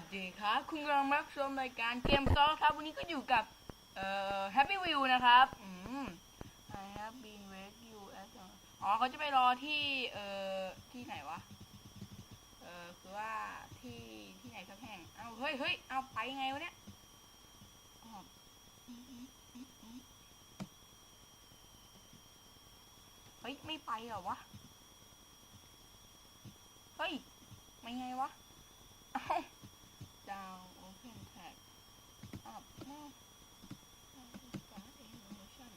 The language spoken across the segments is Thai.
สดีครับ คุณกำลังรับชมรายการเกมซอครับ วันนี้ก็อยู่กับ เอ่อ Happy View นะครับอืม I have been wait you at อ๋อเขาจะไปรอที่ เอ่อ ที่ไหนวะ เอ่อ คือว่าที่ที่ไหนสักแห่ง เอาเฮ้ยเฮ้ยเอาไปไงวะเนี่ยเฮ้ย ไม่ไปเหรอวะ เฮ้ยไม่ไงวะเอ้า down open tag up no start animation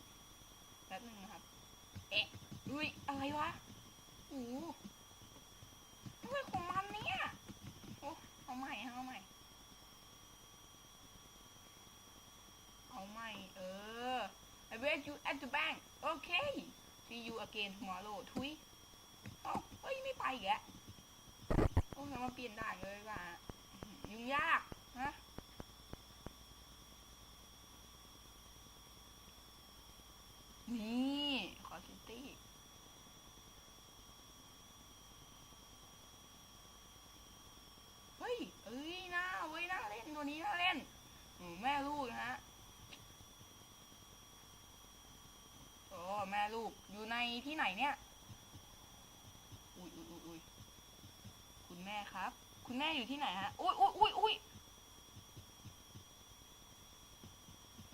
แป๊บนึงนะครับ เอ๊ะ อะไรวะโอ้โหอะไรของมันเนี่ยโอ้เอาใหม่เอาใหม่ เอาใหม่ เออ I wait you at the bank okay see you again tomorrow ทุยเอ้าเฮ้ย ไม่ไปแกโอ้ยมาเปลี่ยนได่านเลยว่ะยุ่งยากฮะนี่คอซิตี้เฮ้ย เอ้ยน่าเว้ยน่าเล่นตัวนี้น่าเล่นอืม แม่ลูกนะฮะโอ้แม่ลูกอยู่ในที่ไหนเนี่ย อุ้ยอุ้ยอุ้ยอุ้ยคุณแม่ครับ คุณแม่อยู่ที่ไหนฮะ อุ้ยอุ้ยอุ้ยอุ้ย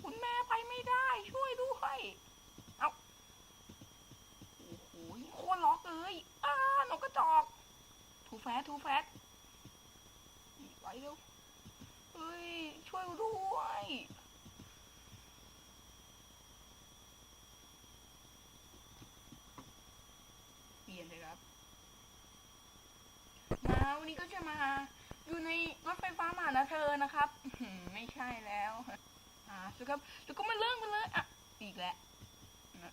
คุณแม่ไปไม่ได้ช่วยด้วยเอาโอ้โหโคตรล็อกเลยอ้านกกระจอกทูแฟตทูแฟตไปเร็วเฮ้ย ช่วยด้วย เปลี่ยนเลยครับ มาวันนี้ก็จะมาอยู่ในรถไฟฟ้า นะครับไม่ใช่แล้ว อ่าสุครับแล้วก็มาเริ่มกันเลยอะอีกแล้ว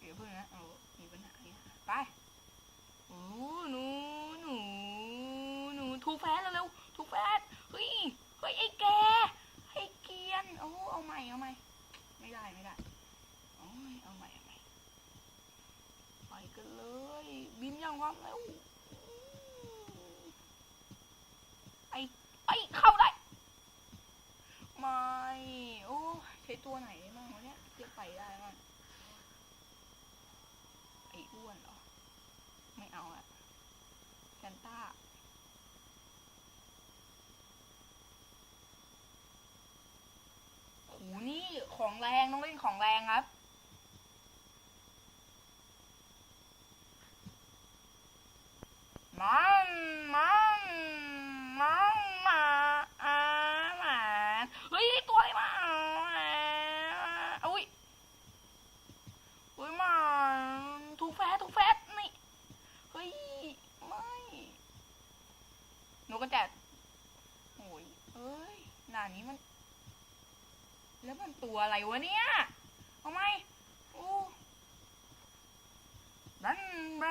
เดี๋ยวเพิ่งนนะเอามีปัญหาเนี่ยไปโอ้หนูหนูหนูทูแฟสเร็วๆทูแฟสเฮ้ยเฮ้ยไอ้แกไอ้เกียนโอ้เอาใหม่เอาใหม่ไม่ได้ไม่ได้โอ้ยเอาใหม่เอาใหม่ไปกันเลยบินอย่างรวดเร็วไอ้ไอ้เข้า ได้ไม่ โอ้ใช้ตัวไหนได้บ้างวะเนี่ยเรียกไปได้บ้างไอ้อ้วนเหรอ ไม่เอาอะแซนต้าโหนี่ของแรงต้องเล่นของแรงครับมันมันมันมาอาหมาเฮ้ยตัวอะไรมาอุ้ยอุ้ยมาถูกแฟตถูกแฟตนี่เฮ้ยไม่หนูก็แจกโอ้ยเอ้ยหน้านี้มัน แล้วมัน ตัวอะไรวะเนี่ยเอาไหมโอ้นั่นแบร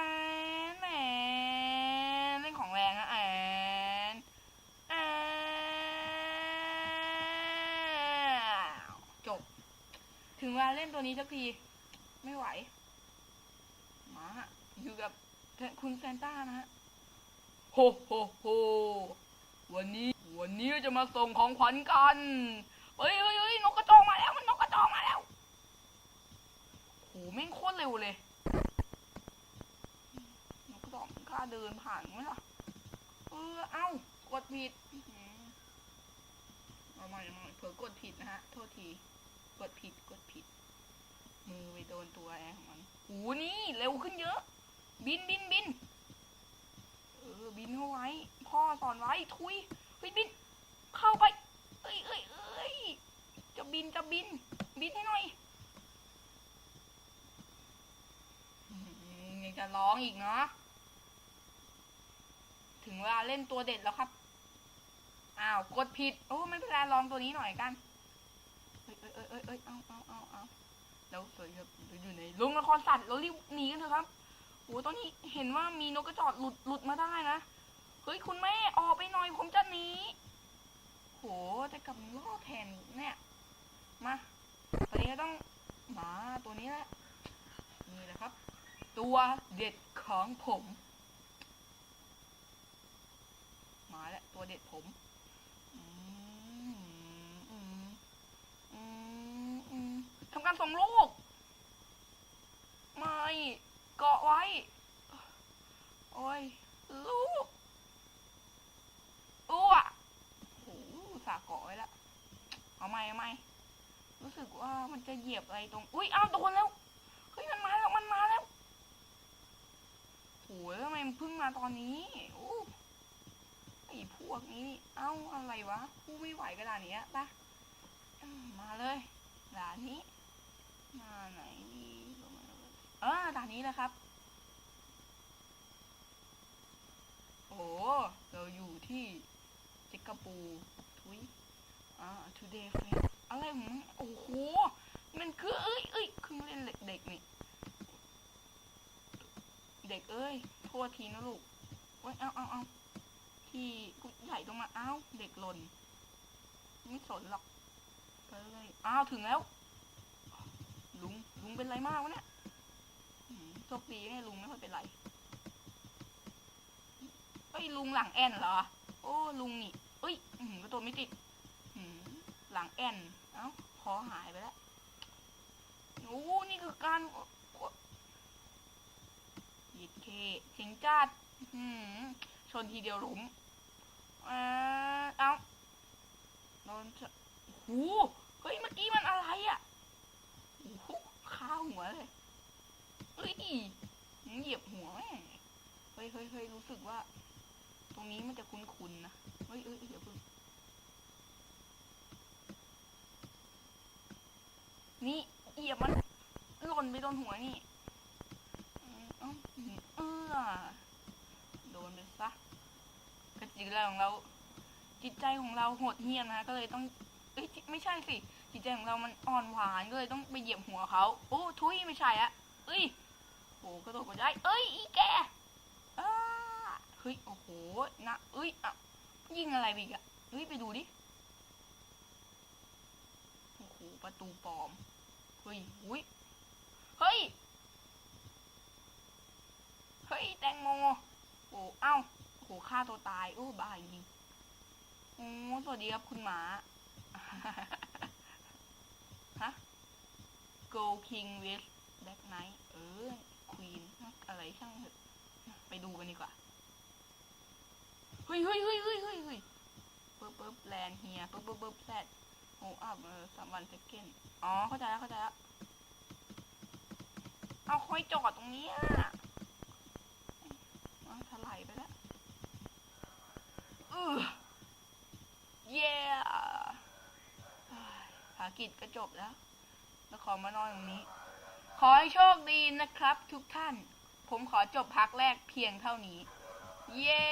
นด์แหมเล่นของแรงอะแอนแอนจบ ถึงเวลาเล่นตัวนี้สักที ไม่ไหว มาฮะอยู่กับคุณแซนต้านะฮะ โฮโฮโฮวันนี้ วันนี้จะมาส่งของขวัญกัน เฮ้ยเฮ้ยเฮ้ยนกกระจอกมาแล้ว มันนกกระจอกมาแล้วโหแม่งโคตรเร็วเลย นกกระจอกมันกล้าเดินผ่านไหมล่ะ เออ เอ้า กดผิดอื้ออเอาใหม่เอาใหม่เผลอกดผิดนะฮะ โทษที กดผิด กดผิด มือไปโดนตัวแอร์ของมันโหูนี่ เร็วขึ้นเยอะ บินบินบินเออบินเข้าไว้ พ่อสอนไว้ ทุยเฮ้ยบิน เข้าไป เอ้ยเอ้ยเอ้ย จะบินจะบิน บินให้หน่อยยังจะร้องอีกเนาะถึงเวลาเล่นตัวเด็ดแล้วครับ อ้าวกดผิด โอ้ไม่เป็นไรลองตัวนี้หน่อยกันเอ้ยเอ้ยเอ้ยเอ้ยเอ้ยเอาเอาเอาเอาแล้วสวยครับอยู่ในโรงละครสัตว์เรารีบหนีกันเถอะครับโอ้ตอนนี้เห็นว่ามีนกกระจอกหลุดหลุดมาได้นะ เฮ้ยคุณแม่ออกไปหน่อยผมจะหนีโหจะกลับมาล่อแทนเนี่ย มาครนนี้ก็ต้องหมาตัวนี้แหละนี่แหละครับ ตัวเด็ดของผมหมาแหละตัวเด็ดผมทำการส่งลูกไม่เกาะไว้ โอ้ย รู้สึกว่ามันจะเหยียบอะไรตรง อุ้ยเอาวโดนแล้ว เฮ้ยมันมาแล้วมันมาแล้วโอ้ยทำไมมันเพิ่งมาตอนนี้โอ้ไอ้พวกนี้นี่เอ้าอะไรวะกูไม่ไหวกระดานนี้ปะมาเลยด่านนี้มาไหนดีลงมาเลยเออด่านนี้แหละครับ โอ้เราอยู่ที่สิงคโปร์ทุยอ่า today friend อะไรของมึงโอ้โห มันคือเอ้ยเอ้ยคือเล่นเด็กเด็กนี่ เด็กเอ้ย โทษทีนะลูกเว้ยเอาเอาเอาที่กูใหญ่ตรงมาเอ้าเด็กหล่น ไม่สนหรอกไปเลยอ้าวถึงแล้ว ลุง ลุงเป็นไรมากวะเนี่ยโชคดีเนี่ยลุงไม่ค่อยเป็นไรเอ้ยลุงหลังแอนเหรอ โอ้ลุงนี่เอ้ยอืมกระโดดไม่ติดหลังแอน เอ้าคอหายไปแล้วโอ้นี่คือการยิดเคเสียงจัดอืมชนทีเดียวหลุมเออเอ้าโดนจะโอ้เฮ้ย เมื่อกี้มันอะไรอะ่ะโอ้หข้าวหัวเลย เฮ้ยเหยียบหัวแม่เฮ้ยเฮ้ยเฮ้ยรู้สึกว่า ตรงนี้มันจะคุ้นๆนะ เฮ้ยเฮ้ยเดี๋ยวเพิ่ง นี่เหยียบมันหล่นไปโดนหัวนี่เอออโดนไปซะกระจิกแล้วของเรา จิตใจของเราโหดเหี้ยมนะ ก็เลยต้องเอ้ยไม่ใช่สิ จิตใจของเรามันอ่อนหวานก็เลยต้องไปเหยียบหัวเขา โอ้ทุยไม่ใช่อะเอ้ยโอ้กระโดดก็ได้ เอ้ยอีแกอ้าเฮ้ยโอ้โหนะเอ้ยอะยิงอะไรไปอีกอะเฮ้ยไปดูดิโอ้โหประตูปลอม เฮ้ยอุ้ยเฮ้ย เฮ้ย แตงโม โอ้ เอ้า โอ้โหฆ่าตัวตาย โอ้บ้าจริงโอ้ สวัสดีครับคุณหมา ฮะ Go King with Black Knight เออ Queen อะไรช่างเถอะ ไปดูกันดีกว่า เฮ้ยเฮ้ยเฮ้ยเฮ้ยเฮ้ยเฮ้ยปึ๊บปึ๊บแลนเฮียปึ๊บปึ๊บปึ๊บแซด โอ้อัพเออสามวันเซเกนอ๋อ เข้าใจแล้ว เข้าใจแล้ว เอาค่อยจอดตรงนี้ยเอาถลายไปแล้วอือเย้ภารกิจก็จบแล้ว แล้วขอมานอนตรงนี้ ขอให้โชคดีนะครับ ทุกท่าน ผมขอจบพักแรกเพียงเท่านี้ เย้